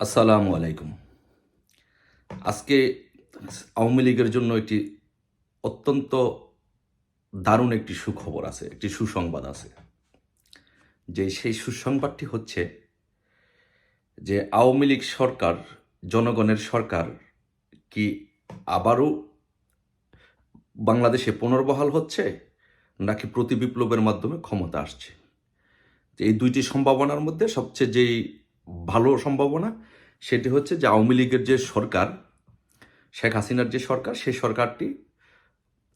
আসসালামু আলাইকুম। আজকে আওয়ামী লীগের জন্য একটি অত্যন্ত দারুণ একটি সুখবর আছে, একটি সুসংবাদ আছে। যে সেই সুসংবাদটি হচ্ছে যে আওয়ামী লীগ সরকার, জনগণের সরকার কি আবারও বাংলাদেশে পুনর্বহাল হচ্ছে, নাকি প্রতি বিপ্লবের মাধ্যমে ক্ষমতা আসছে? এই দুইটি সম্ভাবনার মধ্যে সবচেয়ে যেই ভালো সম্ভাবনা সেটি হচ্ছে যে আওয়ামী লীগের যে সরকার, শেখ হাসিনার যে সরকার, সেই সরকারটি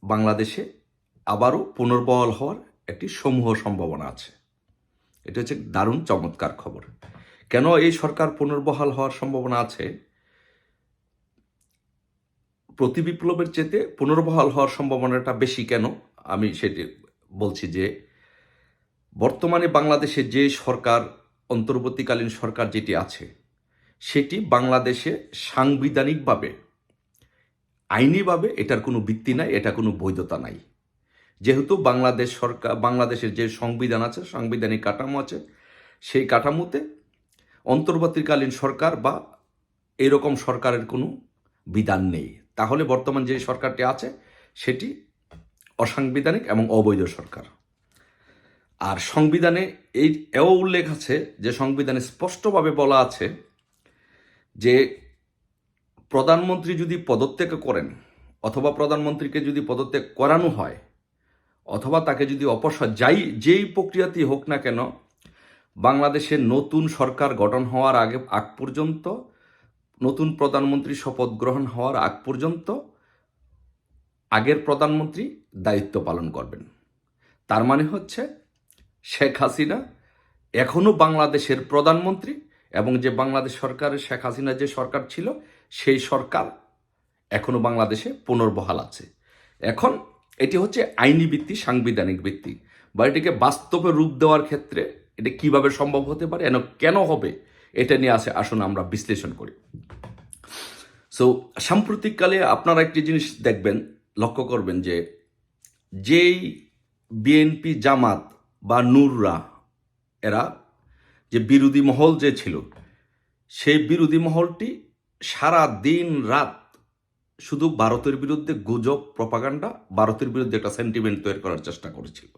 বাংলাদেশে আবারও পুনর্বহাল হওয়ার একটি সমূহ সম্ভাবনা আছে। এটা হচ্ছে দারুণ চমৎকার খবর। কেন এই সরকার পুনর্বহাল হওয়ার সম্ভাবনা আছে? প্রতি বিপ্লবের চেতে পুনর্বহাল হওয়ার সম্ভাবনাটা বেশি কেন? আমি সেটি বলছি যে বর্তমানে বাংলাদেশে যে সরকার অন্তর্বর্তীকালীন সরকার যেটি আছে, সেটি বাংলাদেশে সাংবিধানিকভাবে, আইনিভাবে এটার কোনো ভিত্তি নাই, এটা কোনো বৈধতা নাই। যেহেতু বাংলাদেশ সরকার, বাংলাদেশের যে সংবিধান আছে, সাংবিধানিক কাঠামো আছে, সেই কাঠামোতে অন্তর্বর্তীকালীন সরকার বা এরকম সরকারের কোনো বিধান নেই। তাহলে বর্তমান যে সরকারটি আছে, সেটি অসাংবিধানিক এবং অবৈধ সরকার। আর সংবিধানে এই, এও উল্লেখ আছে যে সংবিধানে স্পষ্টভাবে বলা আছে যে প্রধানমন্ত্রী যদি পদত্যাগ করেন অথবা প্রধানমন্ত্রীকে যদি পদত্যাগ করানো হয় অথবা তাকে যদি অপসার যাই, যেই প্রক্রিয়াতেই হোক না কেন বাংলাদেশের নতুন সরকার গঠন হওয়ার আগে, আগ পর্যন্ত, নতুন প্রধানমন্ত্রী শপথ গ্রহণ হওয়ার আগ পর্যন্ত আগের প্রধানমন্ত্রী দায়িত্ব পালন করবেন। তার মানে হচ্ছে শেখ হাসিনা এখনও বাংলাদেশের প্রধানমন্ত্রী এবং যে বাংলাদেশ সরকারের শেখ হাসিনা যে সরকার ছিল, সেই সরকার এখনও বাংলাদেশে পুনর্বহাল আছে। এখন এটি হচ্ছে আইনি ভিত্তি, সাংবিধানিক ভিত্তি। বা এটিকে বাস্তবে রূপ দেওয়ার ক্ষেত্রে এটা কীভাবে সম্ভব হতে পারে, এন কেন হবে, এটা নিয়ে আসে আসুন আমরা বিশ্লেষণ করি। সো সাম্প্রতিককালে আপনারা একটি জিনিস দেখবেন, লক্ষ্য করবেন যে যেই বিএনপি জামাত বা নূররা, এরা যে বিরোধী মহল যে ছিল, সেই বিরোধী মহলটি সারা দিন রাত শুধু ভারতের বিরুদ্ধে গুজব, প্রপাগান্ডা ভারতের বিরুদ্ধে একটা সেন্টিমেন্ট তৈরি করার চেষ্টা করেছিল।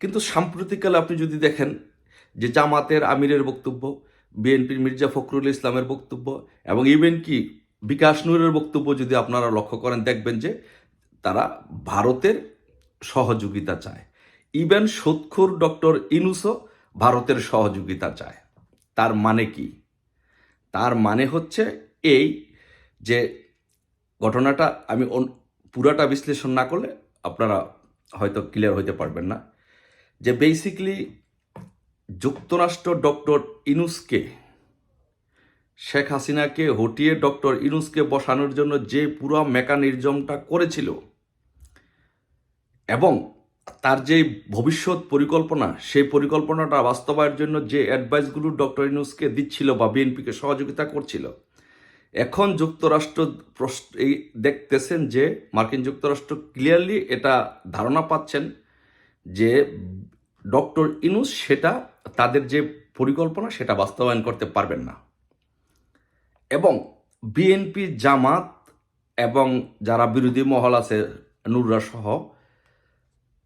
কিন্তু সাম্প্রতিককালে আপনি যদি দেখেন যে জামাতের আমিরের বক্তব্য, বিএনপির মির্জা ফখরুল ইসলামের বক্তব্য এবং ইভেন কি বিকাশ নূরের বক্তব্য যদি আপনারা লক্ষ্য করেন, দেখবেন যে তারা ভারতের সহযোগিতা চায়। ইভেন সৎখুর ডক্টর ইনুসও ভারতের সহযোগিতা চায়। তার মানে কি? তার মানে হচ্ছে এই যে ঘটনাটা আমি পুরাটা বিশ্লেষণ না করলে আপনারা হয়তো ক্লিয়ার হইতে পারবেন না। যে বেসিকলি যুক্তরাষ্ট্র ডক্টর ইনুসকে, শেখ হাসিনাকে হটিয়ে ডক্টর ইনুসকে বসানোর জন্য যে পুরো মেকানিজমটা করেছিল এবং তার যে ভবিষ্যৎ পরিকল্পনা, সেই পরিকল্পনাটা বাস্তবায়নের জন্য যে অ্যাডভাইসগুলো ডক্টর ইনুসকে দিচ্ছিল বা বিএনপিকে সহযোগিতা করছিল, এখন যুক্তরাষ্ট্র এই দেখতেছেন যে মার্কিন যুক্তরাষ্ট্র ক্লিয়ারলি এটা ধারণা পাচ্ছেন যে ডক্টর ইনুস সেটা, তাদের যে পরিকল্পনা সেটা বাস্তবায়ন করতে পারবেন না। এবং বিএনপি জামাত এবং যারা বিরোধী মহল আছে, নুররা সহ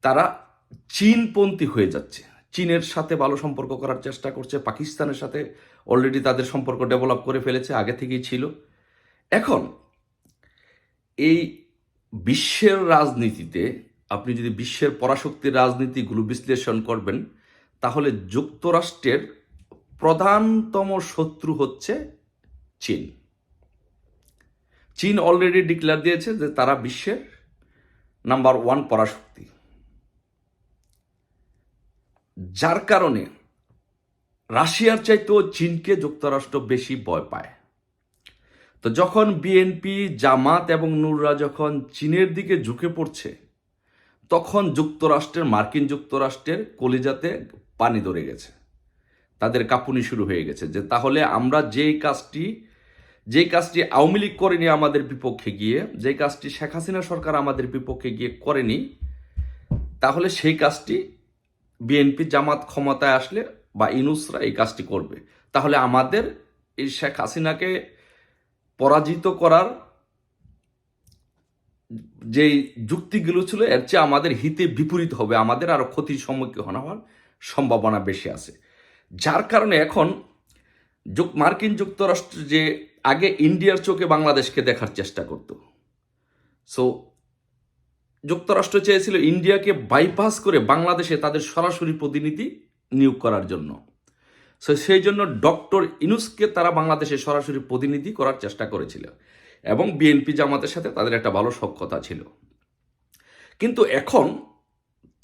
তারা চীনপন্থী হয়ে যাচ্ছে। চীনের সাথে ভালো সম্পর্ক করার চেষ্টা করছে, পাকিস্তানের সাথে অলরেডি তাদের সম্পর্ক ডেভেলপ করে ফেলেছে, আগে থেকেই ছিল। এখন, এই বিশ্বের রাজনীতিতে আপনি যদি বিশ্বের পরাশক্তির রাজনীতিগুলো বিশ্লেষণ করবেন, তাহলে যুক্তরাষ্ট্রের প্রধানতম শত্রু হচ্ছে চীন। চীন অলরেডি ডিক্লেয়ার দিয়েছে যে তারা বিশ্বের নাম্বার ওয়ান পরাশক্তি। যার কারণে রাশিয়ার চাইতেও চীনকে যুক্তরাষ্ট্র বেশি ভয় পায়। তো যখন বিএনপি, জামাত এবং নুররা যখন চীনের দিকে ঝুঁকে পড়ছে, তখন যুক্তরাষ্ট্রের, মার্কিন যুক্তরাষ্ট্রের কলিজাতে পানি ধরে গেছে। তাদের কাঁপুনি শুরু হয়ে গেছে যে, তাহলে আমরা যেই কাজটি যে কাজটি আওয়ামী লীগ করেনি আমাদের বিপক্ষে গিয়ে যে কাজটি শেখ হাসিনা সরকার আমাদের বিপক্ষে গিয়ে করেনি, তাহলে সেই কাজটি বিএনপি জামাত ক্ষমতায় আসলে বা ইনুসরা এই কাজটি করবে। তাহলে আমাদের এই শেখ হাসিনাকে পরাজিত করার যে যুক্তিগুলো ছিল, এর চেয়ে আমাদের হিতে বিপরীত হবে। আমাদের আরও ক্ষতির সম্মুখীন হওয়ার সম্ভাবনা বেশি আছে। যার কারণে এখন যুক- মার্কিন যুক্তরাষ্ট্র যে আগে ইন্ডিয়ার চোখে বাংলাদেশকে দেখার চেষ্টা করত। সো যুক্তরাষ্ট্র চেয়েছিল ইন্ডিয়াকে বাইপাস করে বাংলাদেশে তাদের সরাসরি প্রতিনিধি নিয়োগ করার জন্য। সো সেই জন্য ডক্টর ইনুসকে তারা বাংলাদেশে সরাসরি প্রতিনিধি করার চেষ্টা করেছিল এবং বিএনপি জামাতের সাথে তাদের একটা ভালো সক্ষতা ছিল। কিন্তু এখন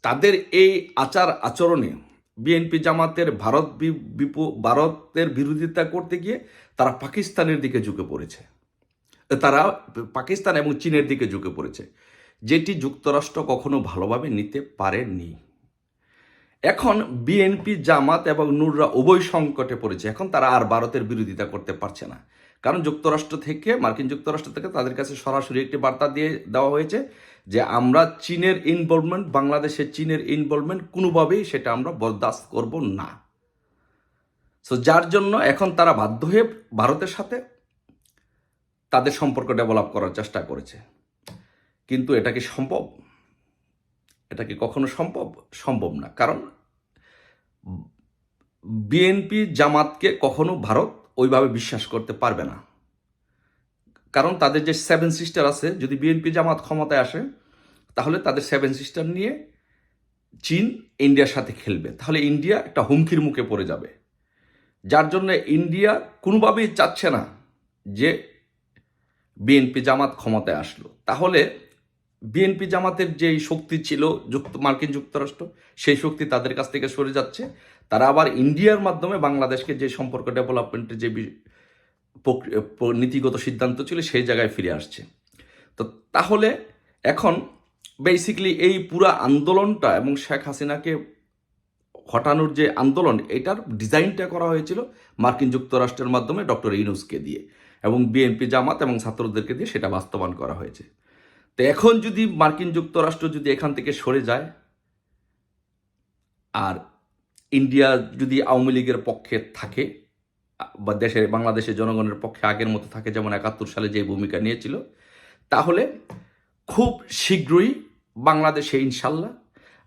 তাদের এই আচার আচরণে বিএনপি জামাতের ভারত ভারতের বিরোধিতা করতে গিয়ে তারা পাকিস্তানের দিকে ঝুঁকে পড়েছে। তারা পাকিস্তান এবং চীনের দিকে ঝুঁকে পড়েছে। যেটি যুক্তরাষ্ট্র কখনো ভালোভাবে নিতে পারেনি। এখন বিএনপি জামাত এবং নুররা উভয় সংকটে পড়েছে। এখন তারা আর ভারতের বিরোধিতা করতে পারছে না। কারণ যুক্তরাষ্ট্র থেকে, মার্কিন যুক্তরাষ্ট্র থেকে তাদের কাছে সরাসরি একটি বার্তা দিয়ে দেওয়া হয়েছে যে আমরা চীনের ইনভলভমেন্ট বাংলাদেশের চীনের ইনভলভমেন্ট কোনোভাবেই সেটা আমরা বরদাস্ত করব না। সো যার জন্য এখন তারা বাধ্য হয়ে ভারতের সাথে তাদের সম্পর্ক ডেভেলপ করার চেষ্টা করেছে। কিন্তু এটা কি সম্ভব? এটা কি কখনো সম্ভব? সম্ভব না। কারণ বিএনপি জামাতকে কখনো ভারত ওইভাবে বিশ্বাস করতে পারবে না। কারণ তাদের যে সেভেন সিস্টার আছে, যদি বিএনপি জামাত ক্ষমতায় আসে, তাহলে তাদের সেভেন সিস্টার নিয়ে চীন ইন্ডিয়ার সাথে খেলবে। তাহলে ইন্ডিয়া একটা হুমকির মুখে পড়ে যাবে। যার জন্য ইন্ডিয়া কোনোভাবেই চাচ্ছে না যে বিএনপি জামাত ক্ষমতায় আসলো। তাহলে বিএনপি জামাতের যেই শক্তি ছিল যুক্ত, মার্কিন যুক্তরাষ্ট্র, সেই শক্তি তাদের কাছ থেকে সরে যাচ্ছে। তারা আবার ইন্ডিয়ার মাধ্যমে বাংলাদেশকে যে সম্পর্ক ডেভেলপমেন্টের যে নীতিগত সিদ্ধান্ত ছিল, সেই জায়গায় ফিরে আসছে। তো তাহলে এখন বেসিক্যালি এই পুরা আন্দোলনটা এবং শেখ হাসিনাকে হটানোর যে আন্দোলন, এটার ডিজাইনটা করা হয়েছিল মার্কিন যুক্তরাষ্ট্রের মাধ্যমে ডক্টর ইনুসকে দিয়ে এবং বিএনপি জামাত এবং ছাত্রদেরকে দিয়ে সেটা বাস্তবায়ন করা হয়েছে। তো এখন যদি মার্কিন যুক্তরাষ্ট্র যদি এখান থেকে সরে যায়, আর ইন্ডিয়া যদি আওয়ামী লীগের পক্ষে থাকে, বা দেশের, বাংলাদেশের জনগণের পক্ষে আগের মতো থাকে, যেমন একাত্তর সালে যে ভূমিকা নিয়েছিল, তাহলে খুব শীঘ্রই বাংলাদেশে ইনশাল্লাহ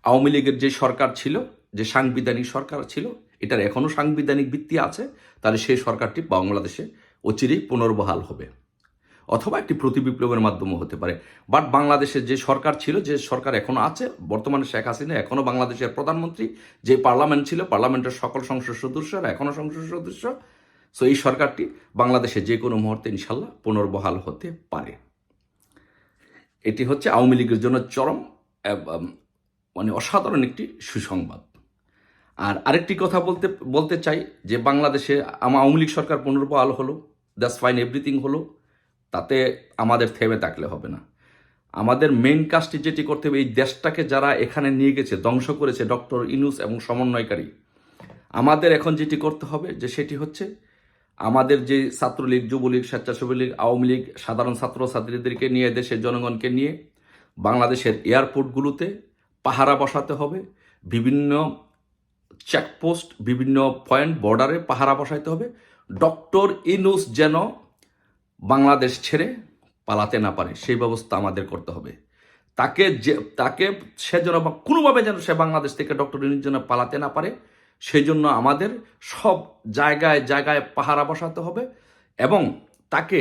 আওয়ামী লীগের যে সরকার ছিল, যে সাংবিধানিক সরকার ছিল, এটার এখনও সাংবিধানিক ভিত্তি আছে, তাহলে সেই সরকারটি বাংলাদেশে অচিরেই পুনর্বহাল হবে। অথবা একটি প্রতি বিপ্লবের মাধ্যমে হতে পারে। বাট বাংলাদেশের যে সরকার ছিল, যে সরকার এখনও আছে, বর্তমানে শেখ হাসিনা এখনও বাংলাদেশের প্রধানমন্ত্রী, যে পার্লামেন্ট ছিল, পার্লামেন্টের সকল সংসদ সদস্যরা এখনও সংসদ সদস্য। সো এই সরকারটি বাংলাদেশে যে কোনো মুহূর্তে ইনশাল্লাহ পুনর্বহাল হতে পারে। এটি হচ্ছে আওয়ামী লীগের জন্য চরম মানে অসাধারণ একটি সুসংবাদ। আর আরেকটি কথা বলতে বলতে চাই যে বাংলাদেশে আওয়ামী লীগ সরকার পুনর্বহাল হলো দ্যাটস ফাইন এভরিথিং হলো। তাতে আমাদের থেমে থাকলে হবে না। আমাদের মেন কাজটি যেটি করতে হবে, এই দেশটাকে যারা এখানে নিয়ে গেছে, ধ্বংস করেছে, ডক্টর ইনুস এবং সমন্বয়কারী, আমাদের এখন যেটি করতে হবে যে সেটি হচ্ছে, আমাদের যে ছাত্রলীগ, যুবলীগ স্বেচ্ছাসেবী লীগ আওয়ামী লীগ, সাধারণ ছাত্র ছাত্রীদেরকে নিয়ে, দেশের জনগণকে নিয়ে, বাংলাদেশের এয়ারপোর্টগুলোতে পাহারা বসাতে হবে, বিভিন্ন চেকপোস্ট বিভিন্ন পয়েন্ট বর্ডারে পাহারা বসাইতে হবে। ডক্টর ইনুস যেন বাংলাদেশ ছেড়ে পালাতে না পারে, সেই ব্যবস্থা আমাদের করতে হবে। তাকে যে, তাকে সে যেন বা, কোনোভাবে যেন সে বাংলাদেশ থেকে ডক্টর ইনুস যেন পালাতে না পারে সেই জন্য আমাদের সব জায়গায় জায়গায় পাহারা বসাতে হবে এবং তাকে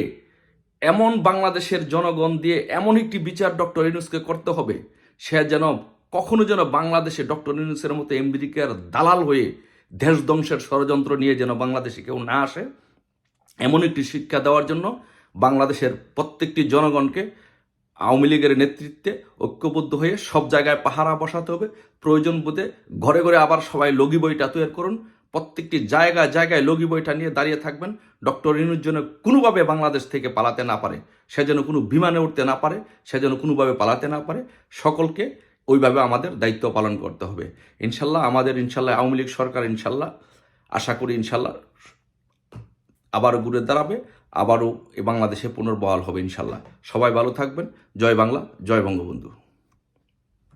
এমন বাংলাদেশের জনগণ দিয়ে এমন একটি বিচার ডক্টর ইনুসকে করতে হবে, সে যেন কখনো যেন বাংলাদেশে ডক্টর ইনুসের মতো আমেরিকার দালাল হয়ে দেশ ধ্বংসের ষড়যন্ত্র নিয়ে যেন বাংলাদেশে কেউ না আসে। এমন একটি শিক্ষা দেওয়ার জন্য বাংলাদেশের প্রত্যেকটি জনগণকে আওয়ামী লীগের নেতৃত্বে ঐক্যবদ্ধ হয়ে সব জায়গায় পাহারা বসাতে হবে। প্রয়োজন বোধে ঘরে ঘরে আবার সবাই লগি বইটা তৈরি করুন। প্রত্যেকটি জায়গায় জায়গায় লগি বইটা নিয়ে দাঁড়িয়ে থাকবেন। ডক্টর ইনুর জন্য কোনোভাবে বাংলাদেশ থেকে পালাতে না পারে, সে যেন কোনো বিমানে উঠতে না পারে, সে যেন কোনোভাবে পালাতে না পারে, সকলকে ওইভাবে আমাদের দায়িত্ব পালন করতে হবে। ইনশাল্লাহ আমাদের ইনশাল্লাহ আওয়ামী লীগ সরকার ইনশাল্লাহ, আশা করি ইনশাল্লাহ আবারও ঘুরে দাঁড়াবে, আবারও বাংলাদেশে পুনর্বহাল হবে ইনশাল্লাহ। সবাই ভালো থাকবেন। জয় বাংলা, জয় বঙ্গবন্ধু।